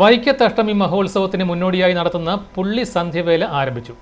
വൈക്കത്തഷ്ടമി മഹോത്സവത്തിന് മുന്നോടിയായി നടത്തുന്ന പുള്ളി സന്ധ്യവേല ആരംഭിച്ചു.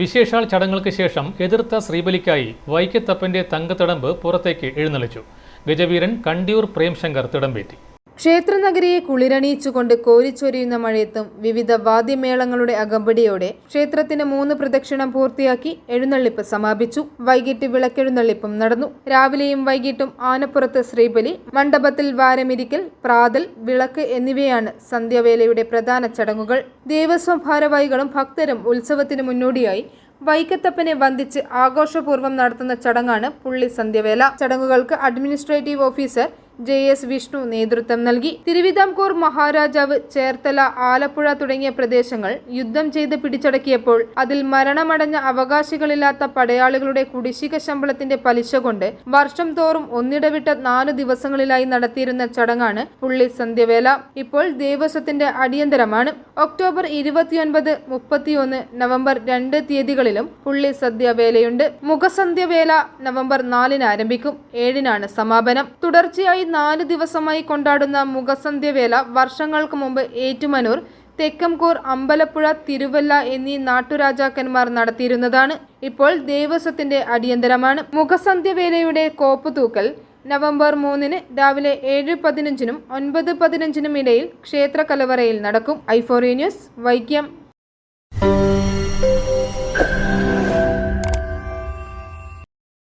വിശേഷാൽ ചടങ്ങുകൾക്ക് ശേഷം എതിർത്ത ശ്രീബലിക്കായി വൈക്കത്തപ്പന്റെ തങ്കത്തിടമ്പ് പുറത്തേക്ക് എഴുന്നള്ളിച്ചു. ഗജവീരൻ കണ്ടിയൂർ പ്രേംശങ്കർ തിടമ്പേറ്റി. ക്ഷേത്രനഗരിയെ കുളിരണിയിച്ചുകൊണ്ട് കോരിച്ചൊരിയുന്ന മഴയത്തും വിവിധ വാദ്യമേളങ്ങളുടെ അകമ്പടിയോടെ ക്ഷേത്രത്തിന് മൂന്ന് പ്രദക്ഷിണം പൂർത്തിയാക്കി എഴുന്നള്ളിപ്പ് സമാപിച്ചു. വൈകിട്ട് വിളക്കെഴുന്നള്ളിപ്പും നടന്നു. രാവിലെയും വൈകിട്ടും ആനപ്പുറത്ത് ശ്രീബലി മണ്ഡപത്തിൽ വാരമിരിക്കൽ പ്രാതൽ വിളക്ക് എന്നിവയാണ് സന്ധ്യാവേലയുടെ പ്രധാന ചടങ്ങുകൾ. ദേവസ്വം ഭാരവാഹികളും ഭക്തരും ഉത്സവത്തിന് മുന്നോടിയായി വൈക്കത്തപ്പനെ വന്ദിച്ച് ആഘോഷപൂർവം നടത്തുന്ന ചടങ്ങാണ് പുള്ളി സന്ധ്യവേല ചടങ്ങുകൾക്ക് administrative officer J S Vishnu നേതൃത്വം നൽകി. തിരുവിതാംകൂർ മഹാരാജാവ് ചേർത്തല ആലപ്പുഴ തുടങ്ങിയ പ്രദേശങ്ങൾ യുദ്ധം ചെയ്ത് പിടിച്ചടക്കിയപ്പോൾ അതിൽ മരണമടഞ്ഞ അവകാശികളില്ലാത്ത പടയാളികളുടെ കുടിശ്ശിക ശമ്പളത്തിന്റെ പലിശ കൊണ്ട് വർഷം തോറും ഒന്നിടവിട്ട നാല് ദിവസങ്ങളിലായി നടത്തിയിരുന്ന ചടങ്ങാണ് പുള്ളി സന്ധ്യവേല ഇപ്പോൾ ദേവസ്വത്തിന്റെ അടിയന്തരമാണ്. ഒക്ടോബർ ഇരുപത്തിയൊൻപത് മുപ്പത്തിയൊന്ന് നവംബർ രണ്ട് തീയതികളിലും പുള്ളി സദ്യവേലയുണ്ട് മുഖസന്ധ്യവേല നവംബർ നാലിന് ആരംഭിക്കും. ഏഴിനാണ് സമാപനം. തുടർച്ചയായി നാല് ദിവസമായി കൊണ്ടാടുന്ന മുഖസന്ധ്യവേല വർഷങ്ങൾക്ക് മുമ്പ് ഏറ്റുമനൂർ തെക്കംകൂർ അമ്പലപ്പുഴ തിരുവല്ല എന്നീ നാട്ടുരാജാക്കന്മാർ നടത്തിയിരുന്നതാണ്. ഇപ്പോൾ ദേവസ്വത്തിന്റെ അടിയന്തരമാണ്. മുഖസന്ധ്യവേലയുടെ കോപ്പ് തൂക്കൽ നവംബർ മൂന്നിന് രാവിലെ ഏഴ് പതിനഞ്ചിനും ഒൻപത് പതിനഞ്ചിനും ഇടയിൽ ക്ഷേത്ര കലവറയിൽ നടക്കും. ഐഫോറി ന്യൂസ് വൈക്കം.